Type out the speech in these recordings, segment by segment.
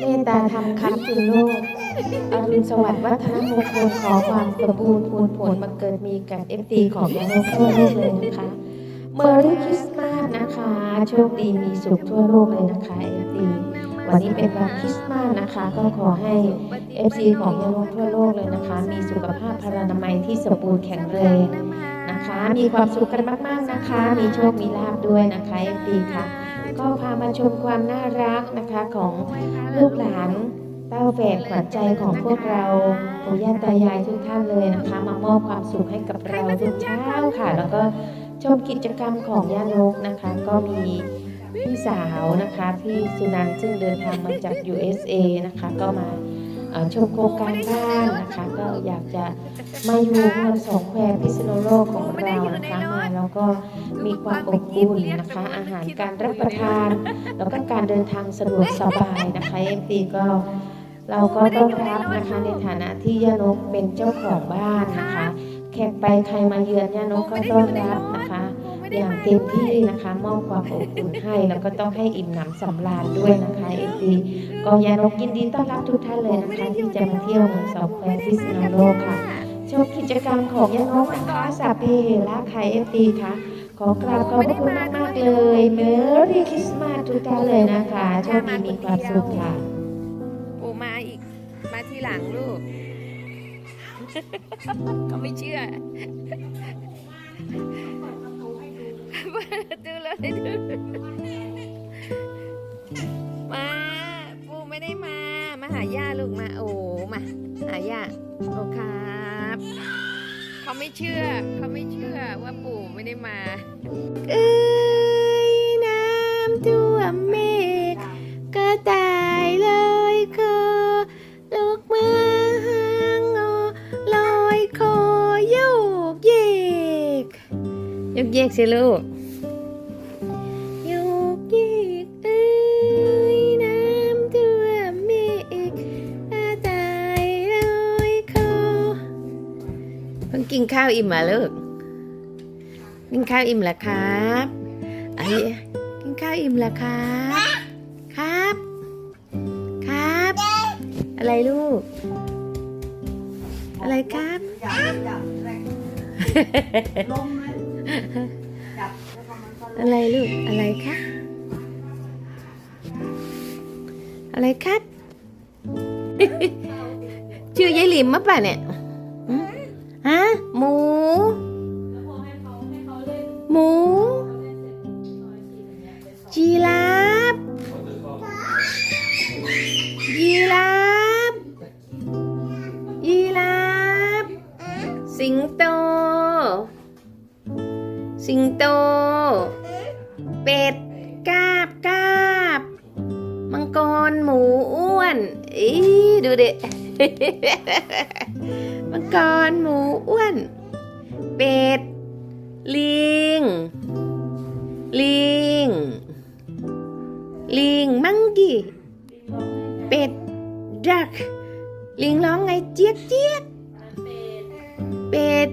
เมตตาธรรมค้ำจุนโลกอรุณสวัสดิ์วัฒนมงคลขอความสมบูรณ์พูนผลบังเกิดมีกับเอฟตีของยาโนทั่วโลกเลยนะคะเมอรี่คริสต์มาสนะคะ โชคดีมีสุขทั่วโลกเลยนะคะเอฟตีวันนี้เป็นวันคริสต์มาสนะคะ ก็ขอให้เอฟซีของยาโนทั่วโลกเลยนะคะ มีสุขภาพพลานามัยที่สมบูรณ์แข็งแรงนะคะ มีความสุขกันมากๆนะคะ มีโชคมีลาบด้วยนะคะเอฟตีค่ะ ก็พามาชมความน่ารักนะคะของลูกหลานเต้าแฝดขวัญใจของพวกเราปู่ย่าตายายทุกท่านเลยนะคะ มามอบความสุขให้กับเราทุกเช้าค่ะ แล้วก็ชมกิจกรรมของย่านกนะคะ ก็มีพี่สาวนะคะพี่สุนันซึ่งเดินทางมาจาก USA นะคะ ก็มา ชมโครงการบ้านนะคะ ก็อยากจะมาอยู่เมืองสองแควพิษณุโลกของเรานะคะมาแล้วก็มีความอบอุ่นนะคะ อาหารการรับประทาน แล้วก็การเดินทางสะดวกสบายนะคะเอ็มตีก็เราก็ต้องรับนะคะในฐานะที่ยานกเป็นเจ้าของบ้านนะคะแขกไปใครมาเยือนยานกก็ต้อนรับนะคะ อย่างเต็มที่นะคะมอบความอบอุ่นให้แล้วก็ต้องให้อิ่มหนำสำราญด้วยนะคะเอ็มตีก็ยานกยินดีต้อนรับทุกท่านเลยนะคะ ที่จะมาเที่ยวเมืองสองแควพิษณุโลกค่ะชมกิจกรรมของยานกนะคะสาเพละไคเอฟตีค่ะขอกราบขอบพระคุณมากๆเลยเมอรี่คริสต์มาสทุกท่านเลยนะคะโชคดีมีความสุขค่ะปูมาอีก มาทีหลังลูกเขาไม่เชื่อ เปิดประตูเลยดูมาปูไม่ได้มา มาหาย่าลูกมา โอ้มาหาย่าโอ้ครับเขาไม่เชื่อเขาไม่เชื่อว่าปู่ไม่ได้มาเอ้ยน้ำท่วมเมฆก็ตายเลยคอลูกมาหางอลอยคอโยกเยกโยกเยกสิลูกาวอิ่มมาลูกกินข้าวอิ่มแล้วครับไอ้กินข้าวอิ่มแล้วครับ ครับ ครับ อะไรลูก อะไรครับจับจับแรงลมเลยจับแล้วก็มันก็ลอะงไรลูก อะไรคะอะไรครับ ชื่อยายหลิมมะป่ะเนี่ยหืม ฮะ หมู หมู จีราฟยีราฟยีราฟสิงโต สิงโต เป็ดกาบกาบมังกรหมูอ้วน อีดูเด็ มังกรหมูอ้วน เป็ด ลิง ลิง ลิงมังกี้ เป็ดดัก ลิงร้องไงเจี๊ยกเจี๊ยกเป็ด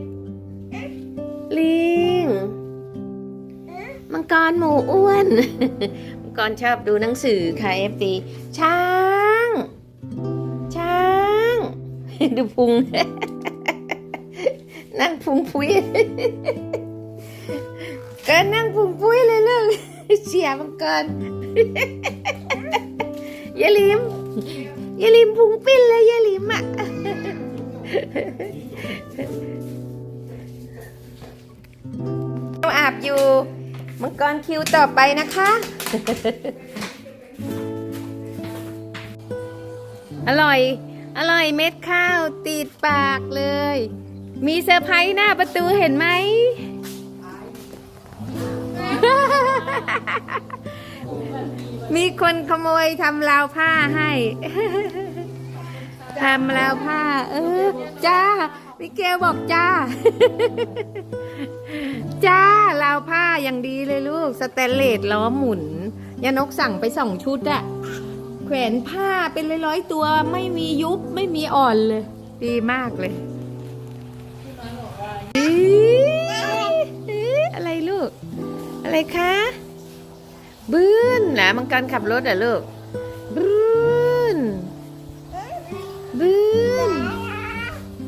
ลิง มังกรหมูอ้วน มังกรชอบดูหนังสือค่ะเอฟตีช้าง ช้าง ดูพุง พุงพุยก็นั่งพุงพุ้ยเลยลูกเสียมังกรอยาลิมยาลิมพุงปิ้นเลยยาลิมอะเราอาบอยู่มังกรคิวต่อไปนะคะ อร่อย อร่อยเม็ดข้าวติดปากเลย มีเซอร์ไพรส์หน้าประตูเห็นไหม มีคนขโมยทำราวผ้าให้ทำราวผ้า เออ จ้ามิเกลบอกจ้า จ้าราวผ้าอย่างดีเลยลูก สแตนเลสล้อหมุน ยานกสั่งไปสองชุดอะแขวนผ้าเป็นร้อยๆตัว ไม่มียุบไม่มีอ่อนเลย ดีมากเลย อะไรลูก อะไรคะบื้นนะมังกรขับรถเหรอลูกบื้นบื้น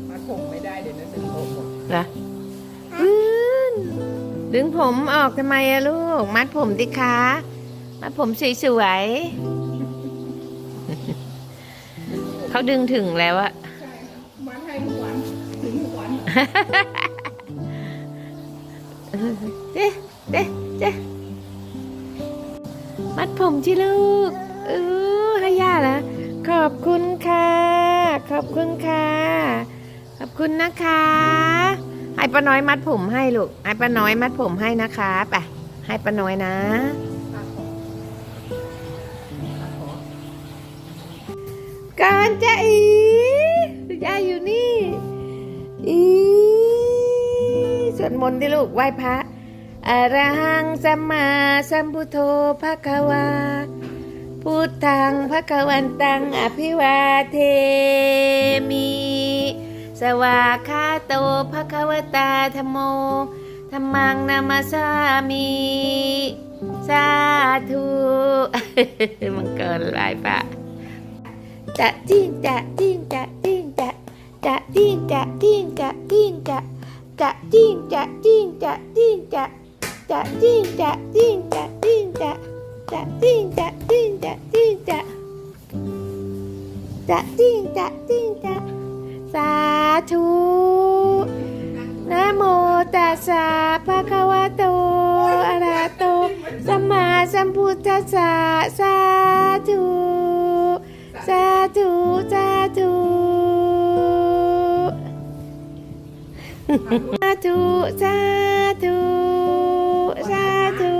มาผมไม่ได้เดี๋ยวนั้นดึงผมหมดนะบื้นดึงผมออกทำไมอะลูก มัดผมดิคะมัดผมสวยๆเขาดึงถึงแล้วอะมัดให้ทุวถึงทุว เจ๊เจ๊เจ๊มัดผมที่ลูกเออให้ย่าละขอบคุณค่ะ ขอบคุณค่ะ ขอบคุณนะคะให้ป้าน้อยมัดผมให้ลูกให้ป้าน้อยมัดผมให้นะคะไปให้ป้าน้อยนะก่อนจะอีย่าอยู่นี่อี สวดมนต์ดิลูกไหว้พระอะระหังสัมมาสัมพุทโธภะคะวาพุทธังภะคะวันตังอภิวาเทมิ สวาคาโตภะคะวตาธโมธรรมังนามาสามิสาธุมังเกินไหว้พระจะจิ้งจะจิ้งจะจิ้งจะจะจิ้งจะจิ้งจะจิ้งจะ จะจิ้งจะจิ้งจะจิ้งจะจะจิ้งจะจิ้งจะจิ้งจะจะจิ้งจะจิ้งจะจิ้งจะจะจิ้งจะจิ้งจะสาธุนะโมตัสสะภะคะวะโตอะระหะโตสัมมาสัมพุทธัสสะสาธุสาธุสาธุ สาธุสาธุสาธุ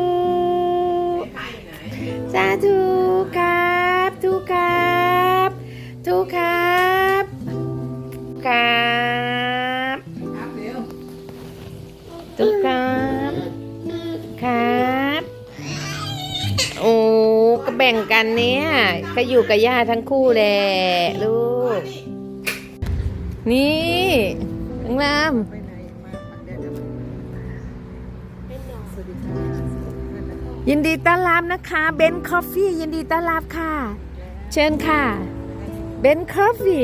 สาธุครับทุกครับทุกครับครับทุกครับครับ โอ้ก็แบ่งกันเนี่ยก็อยู่กับย่าทั้งคู่แหละลูก นี่ข้างลาม ยินดีต้อนรับนะคะเบนคอฟฟี่ยินดีต้อนรับค่ะ เชิญค่ะเบนคอฟฟี่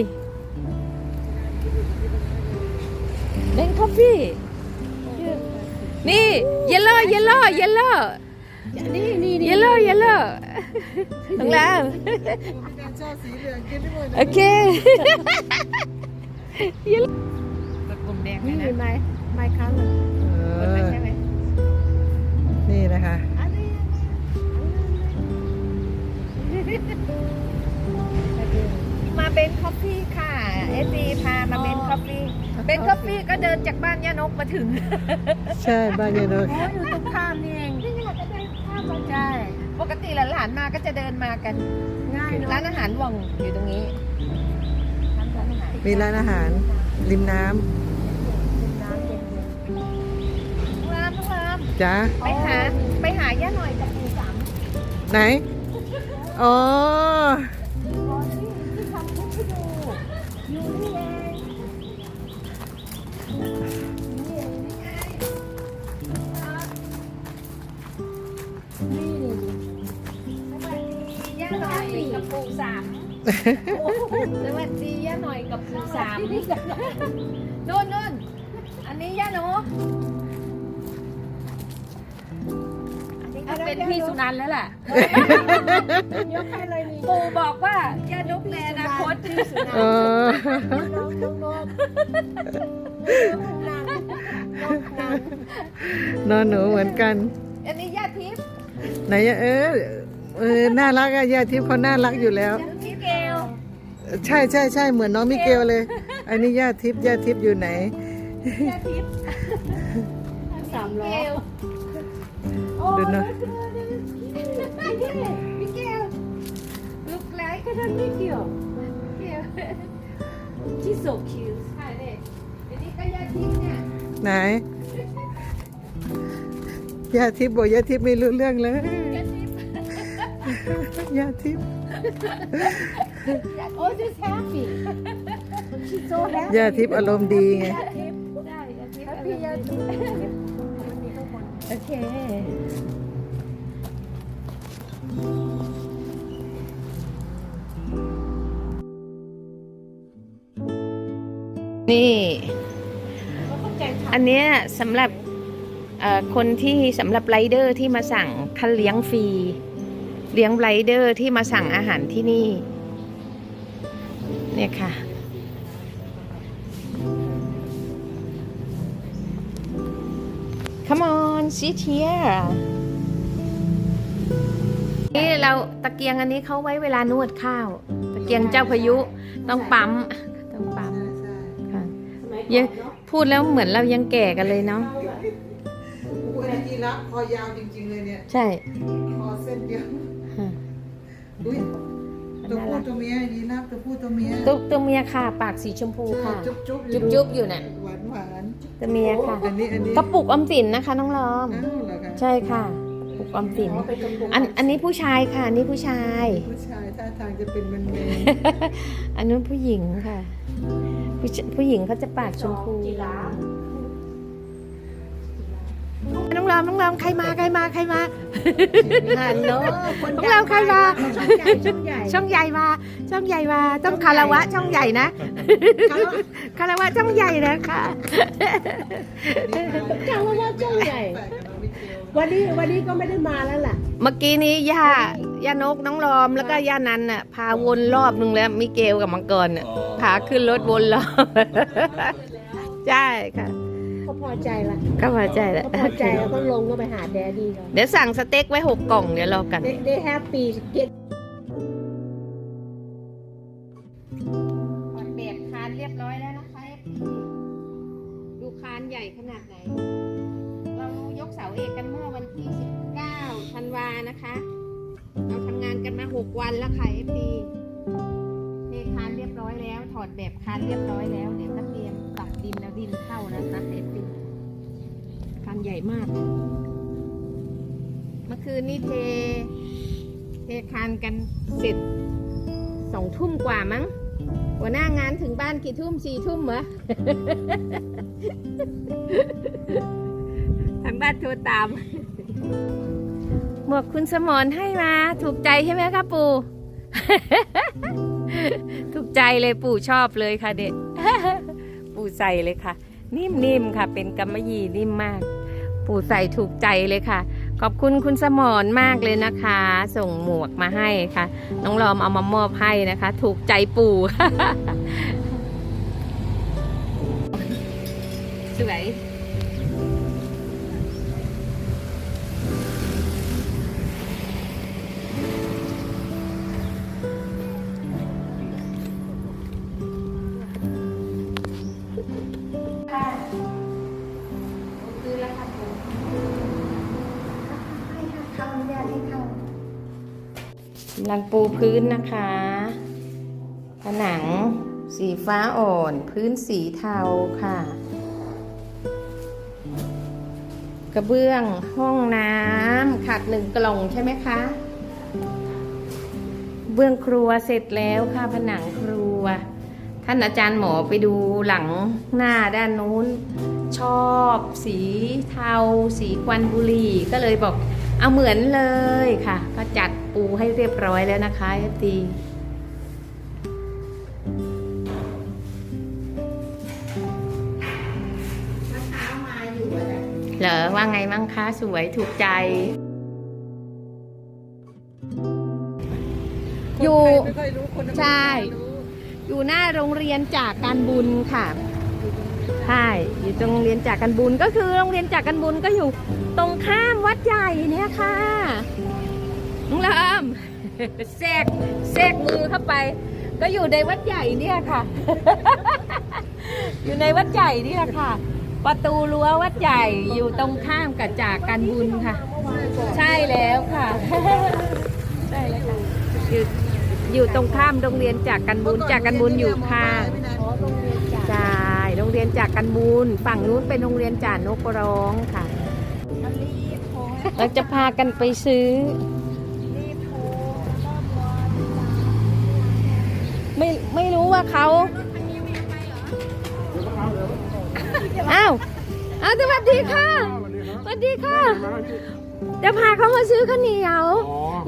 เบนคอฟฟี่นี่เยลโล่เยลโล่เยลโล่นี่นี่เยลโล่เยลโล่ข้างล่างชอบสีเหลืองกินได้หมดโอเคเยลกดปุ่มแดงนี่นะไม้ไม้ค้างเลยกดไปใช่ไหมนี่นะคะ มาเบนคอฟฟี่ค่ะเอซีพามาเบนคอฟฟี่เบนคอฟฟี่ก็เดินจากบ้านย่านกมาถึงใช่บ้านยายนกอยู่ตรงข้ามนี่เองนี่ไงก็เดินข้ามมาใช่ปกติหลานๆมาก็จะเดินมากันง่ายเนร้าอะนอาหารว่องอยู่ตรงนี้ร้านอาหารมีร้านอาหารริมน้น้ำน้ำน้ำจ้าำไปหาไปหาย่าหน่อยกับปู่สามไหน อ๋อที่ทำให้ดูอยู่นี่เองสวัสดีย่าหน่อยกับปู่สามสวัสดีย่าหน่อยกับปู่สามนู่นนู่นอันนี้ย่าหนู เป็นพี่สุนันท์แล้วล่ะยกให้เลยนี่ปู่บอกว่าย่านุกในอนาคตเออน้องน้องน้องนางน้องนางนอนหนูเหมือนกัน อันนี้ย่าทิพย์ไหนอะเออเออน่ารักอะย่าทิพย์เขาน่ารักอยู่แล้วย่าทิพย์เกลใช่ใช่ใช่เหมือนน้องมิเกลเลย อันนี้ย่าทิพย์ย่าทิพย์อยู่ไหน ย่าทิพย์สามเกล้อลดูนะ ก็ย่าทิพย์เนี่ยไหนย่าทิพย์บอกย่าทิพย์ไม่รู้เรื่องเลยยาทิพย์ย่ทิพย์โอ้ just happy she's so happy ย่าทิพย์อารมณ์ดีไงยาทิพย์ได้ย่าทิพย์ happy ยาทิพย์โอเค นี่เขาเข้าใจอันเนี้ยสำหรับเอ่อคนที่สำหรับไรเดอร์ที่มาสั่งคันเลี้ยงฟรี เลี้ยงไรเดอร์ที่มาสั่งอาหารที่นี่ เนี่ยค่ะ Come on sit here นี่เราตะเกียงอันนี้เขาไว้เวลานวดข้าว ตะเกียงเจ้าพายุต้องปั๊ม สมัยยัก่งอนเนาะพูดแล้วเหมือนเรายังแก่กันเลยเนาะอุ้ยจีรับคอยาวจริงๆเลยเนี่ย ใช่ คอเส้นเดียวค่ะอุ้ยตัวผู้ตัวเมียดีนับตัวผู้ตัวเมียตุ๊กตัวเมียค่ะ ปากสีชมพูค่ะจุ๊บจุ๊บจุ๊บจุ๊บอยู่น่ะหวานหวานตัวเมียค่ะอันนี้อันนี้กระปุกออมสินนะคะน้องล้อมอ้าวเหรอคะใช่ค่ะกระปุกออมสินอ๋อเป็นกระปุกอันอันนี้ผู้ชายค่ะอันนี้ผู้ชาย ผู้ชายท่าทางจะเป็นมันเมนอันนู้นผู้หญิงค่ะ ผู้ชผู้หญิงเขาจะปากชมพูจีราฟน้องล้อมน้องล้อมใครมาใครมาใครมาหันเนาะคนพวกเราใครมาช่องใหญ่ช่องใหญ่ช่องใหญ่มาช่องใหญ่มาต้องคารวะช่องใหญ่นะคารวะช่องใหญ่นะคะกล่าวว่าช่องใหญ่ แปลกกับน้องมิเกลวันนี้วันนี้ก็ไม่ได้มาแล้วล่ะ เมื่อกี้นี้ย่าย่านกน้องลอมแล้วก็ย่านันน่ะพาวนรอบนึงแล้วมิเกลกับมังกรน่ะพาขึ้นรถวนรอบ ใช่ค่ะเขาพอใจละก็พอใจแล้วเขาพอใจแล้วก็ลงก็ไปหาแดดดี้เขา เดี๋ยวสั่งสเต็กไว้หกกล่องเดี๋ยวรอกัน they they happy get แบบคานเรียบร้อยแล้วเดี๋ยวก็เรียมตักดินแล้วดินเข้านะคะ FD คานใหญ่มาก เมื่อคืนนี้เท เทคานกันเสร็จสองทุ่มกว่ามั้งหัวหน้างานถึงบ้านกี่ทุ่มสี่ทุ่มเหรอทางบ้านโทรตาม หมวกคุณสมรให้มา ถูกใจใช่ไหมคะปู่ถูก ใจเลยปู่ชอบเลยค่ะเด็กปู่ใส่เลยค่ะ นิ่มๆค่ะ เป็นกำมะหยี่นิ่มมาก ปู่ใส่ถูกใจเลยค่ะ ขอบคุณคุณสมรมากเลยนะคะ ส่งหมวกมาให้ค่ะ น้องลอมเอามามอบให้นะคะ ถูกใจปู่สวย ลังปูพื้นนะคะ ผนังสีฟ้าอ่อน พื้นสีเทาค่ะ กระเบื้องห้องน้ำขาดหนึ่งกล่องใช่ไหมคะ เบื้องครัวเสร็จแล้วค่ะผนังครัว ท่านอาจารย์หมอไปดูหลังหน้าด้านนู้น ชอบสีเทา สีควันบุหรี่ก็เลยบอกเอาเหมือนเลยค่ะ ก็จัด ปูให้เรียบร้อยแล้วนะคะเอฟตีเช้ามาอยู่อะนะเหรอว่าไงมั่งคะสวยถูกใจ อยู่คนไทไม่ค่อยรู้คนอเมริกาใช่รู้อยู่หน้าโรงเรียนจากการบุญค่ะใช่อยู่ตรงโรงเรียนจากการบุญก็คือโรงเรียนจากการบุญก็อยู่ตรงข้ามวัดใหญ่เนี่ยค่ะ น้องลามแทรกแทรกมือเข้าไป ก็อยู่ในวัดใหญ่เนี่ยค่ะ อยู่ในวัดใหญ่เนี่ยค่ะ ประตูรั้ววัดใหญ่อยู่ตรงข้ามกับจากการบุญค่ะ ใช่แล้วค่ะใช่แล้วค่ะอยู่อยู่ตรงข้ามโรงเรียนจากกันบุญจากกันบุญอยู่ข้างใช่โรงเรียนจากกันบุญฝั่งนู้นเป็นโรงเรียนจ่านกร้องค่ะเราจะพากันไปซื้อ ไม่ไม่รู้ว่าเขาอ้าวอ้าวสวัสดีค่ะสวัสดีค่ะ จะพาเขามาซื้อข้าวเหนียว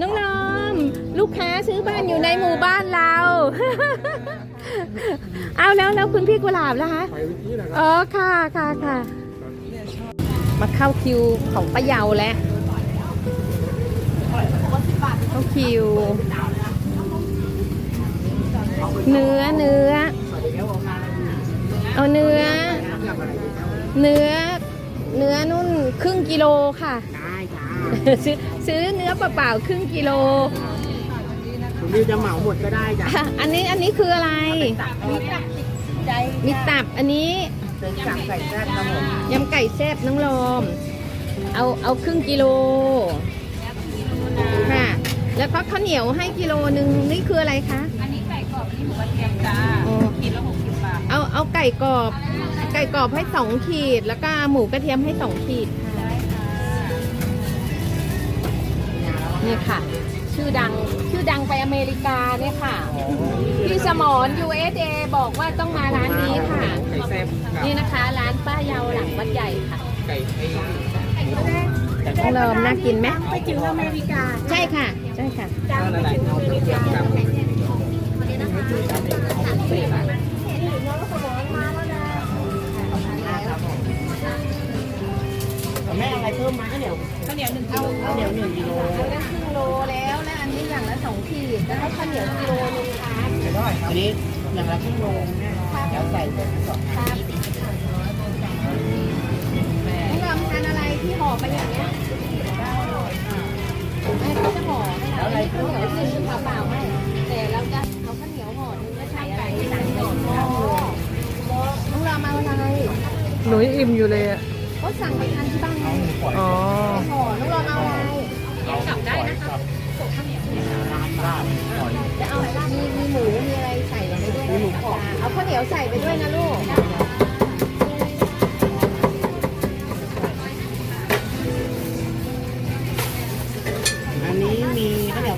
น้องลอมลูกค้าซื้อบ้านอยู่ในหมู่บ้านเราเอาแล้วแล้วคุณพี่กุหลาบล่ะคะไปเมื่อกี้นะครับอ๋อค่ะค่ะค่ะไปมาเข้าคิวของป้าเยาแล้วเข้าคิว เนื้อเนื้อ เอาเนื้อ เนื้อ เนื้อนุ่นครึ่งกิโลค่ะได้จ้าซื้อซื้อเนื้อเปล่าๆครึ่งกิโลคุณวิวจะเหมาหมดก็ได้จ้ะอะอันนี้อันนี้คืออะไร มีตับอันนี้เป็นสั่งใส่แซ่บครับผมยำไก่แซ่บน้องลมเอาเอาครึ่งกิโลค่ะ แล้วก็ข้าวเหนียวให้กิโลนึงนี่คืออะไรคะ จ้าอ๋อขีดละหกสิบบาทเอาเอาไก่กรอบ ไก่กรอบให้สองขีด แล้วก็หมูกระเทียมให้สองขีดค่ะได้ค่ะนี่ค่ะ ชื่อดังชื่อดังไปอเมริกาเนี่ยค่ะ พี่สมร USA บอกว่าต้องมาร้านนี้ค่ะ ไก่แซ่บกับนี่นะคะ ร้านป้าเยาหลังวัดใหญ่ค่ะ ไก่ไอ้น้องเริ่มน่ากินไหมไปถึงอเมริกา ใช่ค่ะ ใช่ค่ะข้าวอะไรเอากระเทียมกับ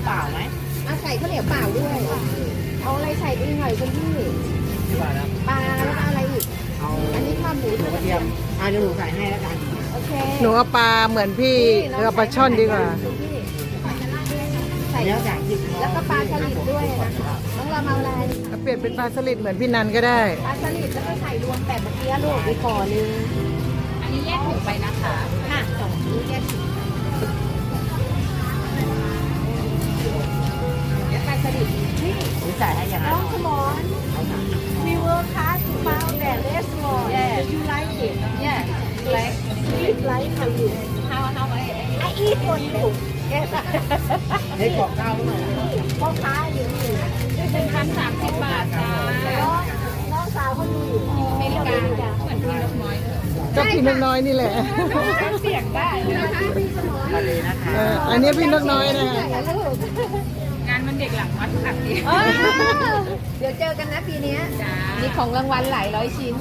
เหนียวเปล่าไหมเอาใส่ข้าวเหนียวเปล่าด้วย เอาอะไรใส่ไปหน่อยคุณพี่ที่ว่าแล้วปลาแล้วก็อะไรอีกเอาอันนี้ข้าวหมูหมูกระเทียมอ่าเดี๋ยวหนูใส่ให้แล้วกันโอเคหนูเอาปลาเหมือนพี่เอาปลาช่อนดีกว่าคุณพี่ใส่เดี๋ยวสามสิบแล้วก็ปลาสลิดด้วยนะคะน้องเราเอาอะไรเปลี่ยนเป็นปลาสลิดเหมือนพี่นันก็ได้ปลาสลิดแล้วก็ใส่รวมแบบเมื่อกี้ลูกอีกห่อนึงอันนี้แยกถุงไปนะคะค่ะสองชิ้นแยกชิ้น นี่หนูใส่ให้อย่างนั้น้นองสมอน we work hard to found that restaurant Yeah. you like it yeah like eat like how you how how I I eat for you yes ให้กรอบข้าวหน่อยพ่อค้าอยู่นี่เป็นพันสามสิบบาทจ้าน้องน้องสาวเขาดูอยู่อเมริกาเหมือนพี่นกน้อยเลยก็พี่นกน้อยนี่แหละเสียงได้นะคะมาเลยนะคะ เอออันนี้พี่นกน้อยนะคะงานมัน เด็กหลังวัดค่ะพี่เออเดี๋ยวเจอกันนะปีเนี้ยจ้ามีของรางวัลหลายร้อยชิ้น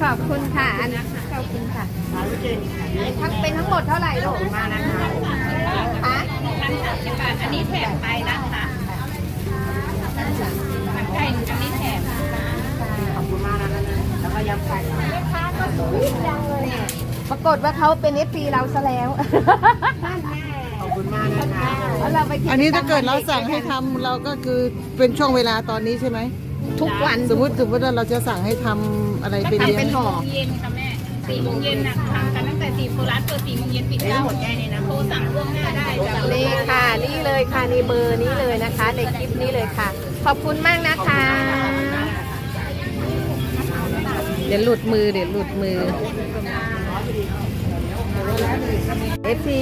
ขอบคุณค่ะอันขอบคุณค่ะมาวิจิตรอันนี้ทั้งเป็นทั้งหมดเท่าไหร่ลูกมานะคะคะพันสามสิบบาทอันนี้แถมไปนะคะมันไก่หนึ่งอันนี้แถมขอบคุณมากนะคะแล้วก็ยำไก่แม่ค้าก็สวยจังเลยปรากฏว่าเขาเป็นเอฟซีเราซะแล้วนั่นแน่ขอบคุณมากน อันนี้ถ้าเกิดเราสั่งให้ทำเราก็คือเป็นช่วงเวลาตอนนี้ใช่ไหมทุกวันสมมติสมมติว่าเราจะสั่งให้ทำอะไรไปทำเลี้ยเป็งนห่อ เย็นค่ะแม่สี่โมงเย็นนะทำกันตั้งแต่สี่โมงร้านเปิดสี่โมงเย็นปิดเก้าโมงแค่นี้นะโทรสั่งล่วงหน้าได้จ้ะนี่ค่ะนี่เลยค่ะนี่เบอร์นี้เลยนะคะ ในคลิปนี้เลยค่ะ ขอบคุณมากนะคะ เดี๋ยวหลุดมือเดี๋ยวหลุดมือ เอฟซี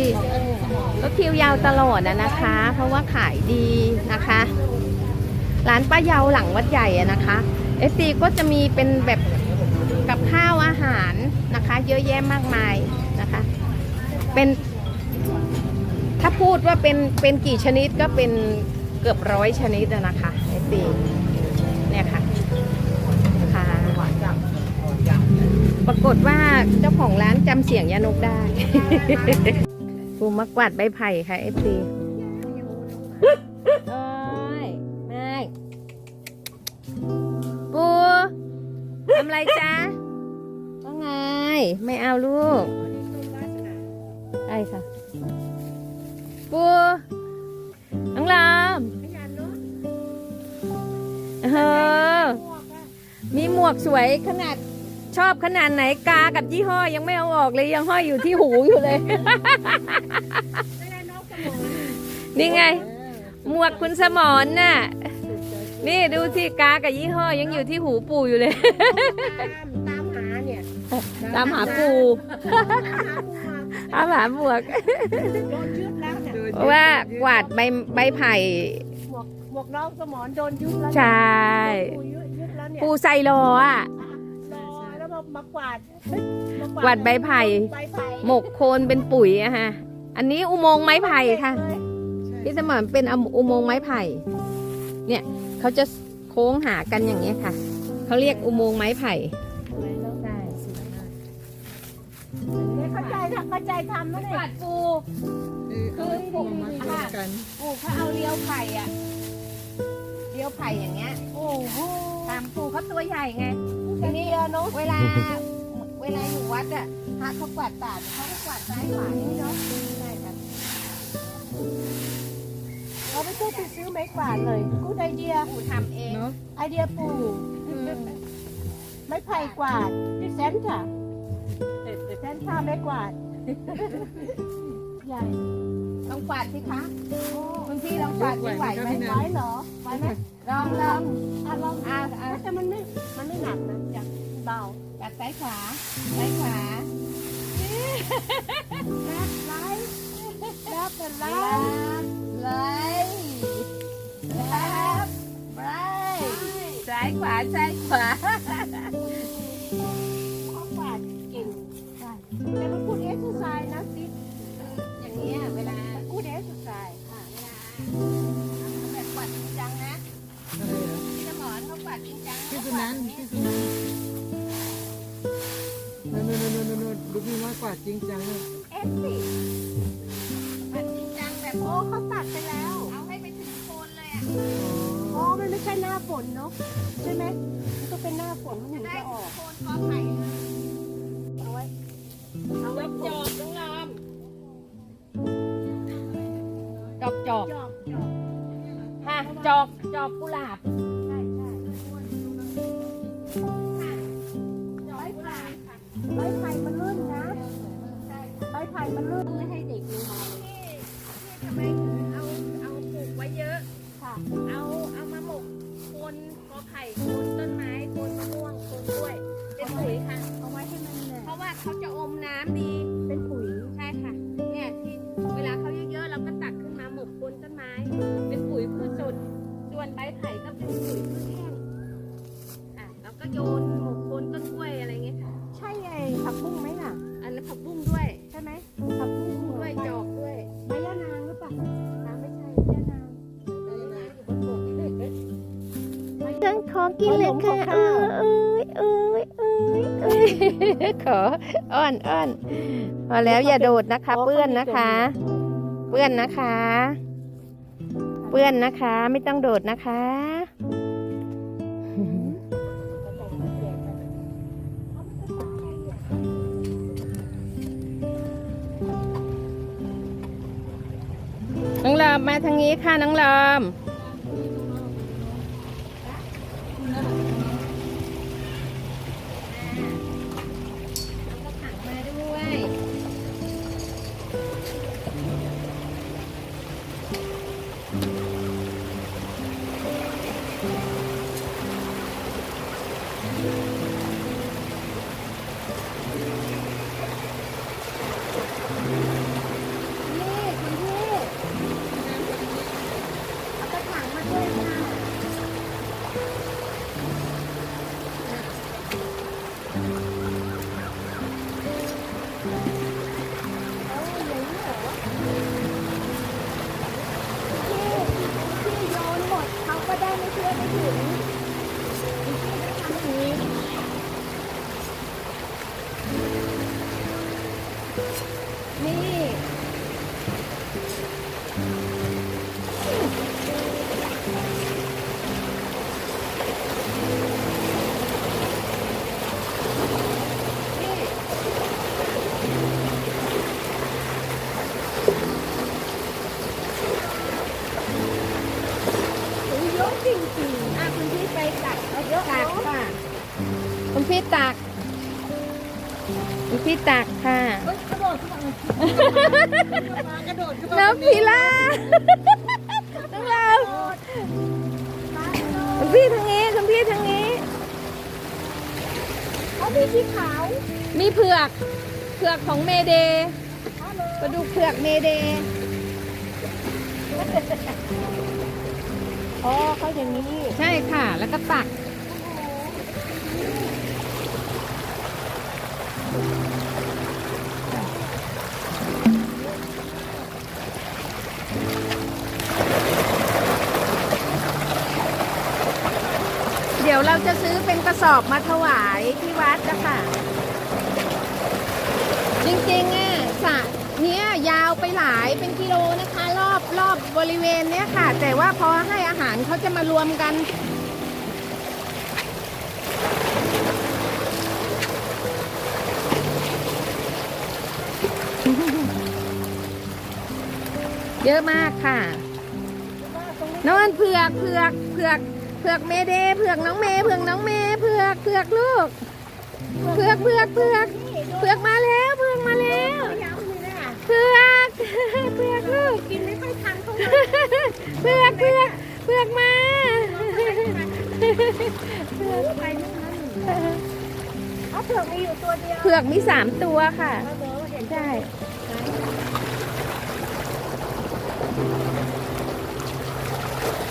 ก็คิวยาวตลอดนะนะคะ เพราะว่าขายดีนะคะ ร้านป้าเยาหลังวัดใหญ่อะนะคะเอฟซีก็จะมีเป็นแบบกับข้าวอาหารนะคะ เยอะแยะมากมายนะคะ เป็นถ้าพูดว่าเป็นเป็นกี่ชนิดก็เป็นเกือบร้อยชนิดนะคะเอฟซี ปรากฏว่าเจ้าของร้านจำเสียงยานกได้ ปูมากวาดใบไผ่ค่ะเอฟซีโอ้ยไม่ปูทำไรจ๊ะว่าไง ไม่เอาลูกใช่ค่ะ ปูน้องลามเออมีหมวกสวยขนาด ชอบขนาดไหนกากับยี่ห้อยังไม่เอาออกเลยยังห้อยอยู่ที่หูอยู่เลย นี่ไง หมวกคุณสมอนน่ะ นี่ดูที่กากับยี่ห้อยังอยู่ที่หูปู่อยู่เลย ตามหาเนี่ยตามหาปูตามหาหมวก โดนยึดแล้วเนี่ยเพราะว่ากวาดใบใบไผ่ หมวกหมวกน้องสมอนโดนยึดแล้วใช่ปูยึดยึดแล้วเนี่ย ปูไซโลอะรอแล้ว มามากวาดมกวาดใบไผ่ ใบไผ่หมกโคนเป็นปุ๋ยอะฮะ อันนี้อุโมงค์ไม้ไผ่ค่ะเลยพี่สมานเป็นอุโมงค์ไม้ไผ่ เนี่ยเขาจะโค้งหากันอย่างเงี้ยค่ะ เขาเรียกอุโมงค์ไม้ไผ่เนี่ยเข้าใจนะเข้าใจทำนะเนี่ยกวาดปู คือผมมาเจอกัน ปูเขาเอาเลี้ยวไผ่อะเลี้ยวไผ่อย่างเงี้ย โอ้โห ตามปูเขาตัวใหญ่ไง ทีนี้เนาะเวลา เวลาอยู่วัดอะพระเขากวาดบาตรเขาก็กวาดซ้ายขวาอย่างนี้เนาะใช่ครับเราไม่ต้องไปซื้อไม้กวาดเลยกูดไอเดียปูทำเองเนาะไอเดียปู่ไม้ไผ่กวาดเซนค่ะเซนค่ะไม้กวาด ใหญ่ต้องกวาดสิคะคุณพี่ลองกวาดสิไหวไหมไว้เหรอไว้ไหม ลองลองอะลองอ่าอ่าแต่มันไม่มันไม่หนักนะอยากเบาจากซ้ายขวาซ้ายขวาแรปไลท์แรปเป็นไลลัท์บเลยลับเลยซ้ายขวาซ้ายขวา กกว่าจริงจังเลยเอ็กซ์สิกวาดจริงจังแบบโอ้เขาตัดไปแล้ว เอาให้ไปถึงโคนเลยอะอ๋อ มันไม่ใช่หน้าฝนเนาะใช่ไหมมันต้องเป็นหน้าฝนมันถึงได้จะอถึองก โคนกอไผ่เลยเอาไว้เอาไว้จอบน้องลอมจอกจอกจอบจอบ ฮะจอกจอกกุหลาบ ขออ้อนอ้อนพอแล้วอย่าโดดนะคะ เปื้อนนะคะ เปื้อนนะคะ เปื้อนนะคะ ไม่ต้องโดดนะคะน้องลอมมาทางนี้ค่ะน้องลอม นี่ มีสีขาวมีเผือก เผือกของเมเดย์กระดูกเผือกเมเดย์อ๋อเขาอย่างนี้ ใช่ค่ะ แล้วก็ตัก ยวเราจะซื้อเป็นกระสอบมาถวายที่วัดนะคะ จริงๆอะสระเนี้ยยาวไปหลายเป็นกิโลนะคะ รอบรอบบริเวณเนี้ยค่ะ แต่ว่าพอให้อาหารเขาจะมารวมกันเยอะมากค่ะนอนเผือกเผือกเผือก เผือกเมเดเผือกน้องเมย์เผือกน้องเมย์เผือกเผือกลูกเผือกเผือกเผือกเผือกมาแล้วเผือกมาแล้วย้ำเลยนะเผือกเผือกลูกกินไม่ค่อยทันเขาเลยเผือกเผือกเผือกมาไปนู่นนั่นเอาเผือกมีอยู่ตัวเดียวเผือกมีสามตัวค่ะเออเห็นใช่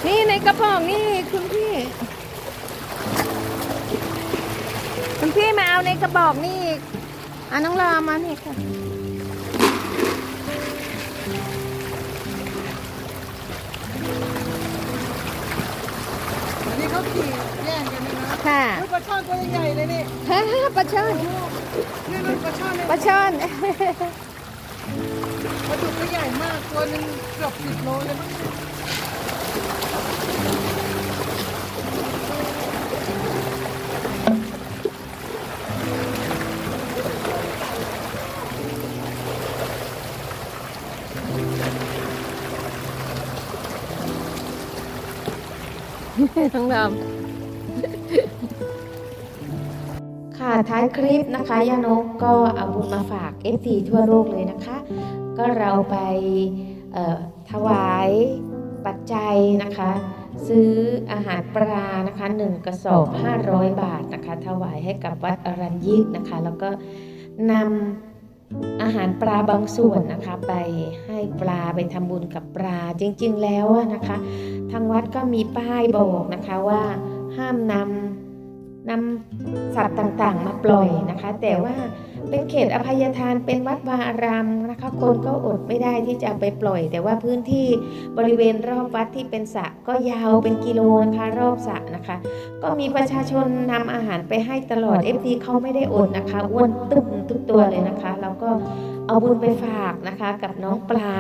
นี่ในกระป๋องนี่คุณพี่ คุณพี่มาเอาในกระบอกนี่อะน้องรอมานี่ค่ะ อันนี้เขาขี่แย่งกันนี่นะค่ะเฮ้ยปลาช่อนตัวใหญ่ๆเลยนี่ปลาช่อนนี่มันปลาช่อนเนี่ยปลาช่อน ปลาดุกตัวใหญ่มากตัวหนึงเกือบสิบโลเลยมั้ง น้งรอมค่ะท้ายคลิปนะคะยานกก็เอาบุญมาฝาก f อทั่วโลกเลยนะคะ ก็เราไปถวาย ปัจจัยนะคะ ซื้ออาหารปลานะคะ1กระสอบ 500 บาทนะคะ ถวายให้กับวัดอรัญยิกนะคะ แล้วก็นำอาหารปลาบางส่วนนะคะ ไปให้ปลาไปทำบุญกับปลาจริงๆแล้วอะนะคะ ทางวัดก็มีป้ายบอกนะคะว่าห้ามนำนำสัตว์ต่างๆ มาปล่อยนะคะ แต่ว่า เป็นเขตอภัยทานเป็นวัดวาอารามนะคะคนก็อดไม่ได้ที่จะไปปล่อย แต่ว่าพื้นที่บริเวณรอบวัดที่เป็นสระก็ยาวเป็นกิโลนะคะรอบสระนะคะ ก็มีประชาชนนำอาหารไปให้ตลอด FD เขาไม่ได้อดนะคะอ้วนตึมทุกตัวเลยนะคะ แล้วก็เอาบุญไปฝากนะคะกับน้องปลา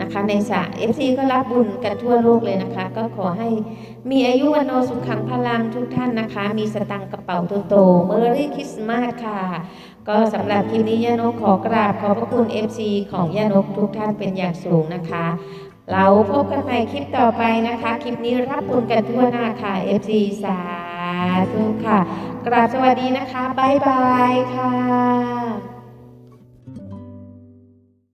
นะคะ ในสระ FC ก็รับบุญกันทั่วโลกเลยนะคะ ก็ขอให้มีอายุวันโนสุขังพลังทุกท่านนะคะ มีสตังกระเป๋าโตๆเมอรี่คริสต์มาสค่ะ ก็สำหรับคลิปนี้ย่านกขอกราบขอบพระคุณ FC ของย่านกทุกท่านเป็นอย่างสูงนะคะ เราพบกันใหม่คลิปต่อไปนะคะ คลิปนี้รับบุญกันทั่วหน้าค่ะ FC สาธุค่ะ กราบสวัสดีนะคะ บ๊ายบายค่ะ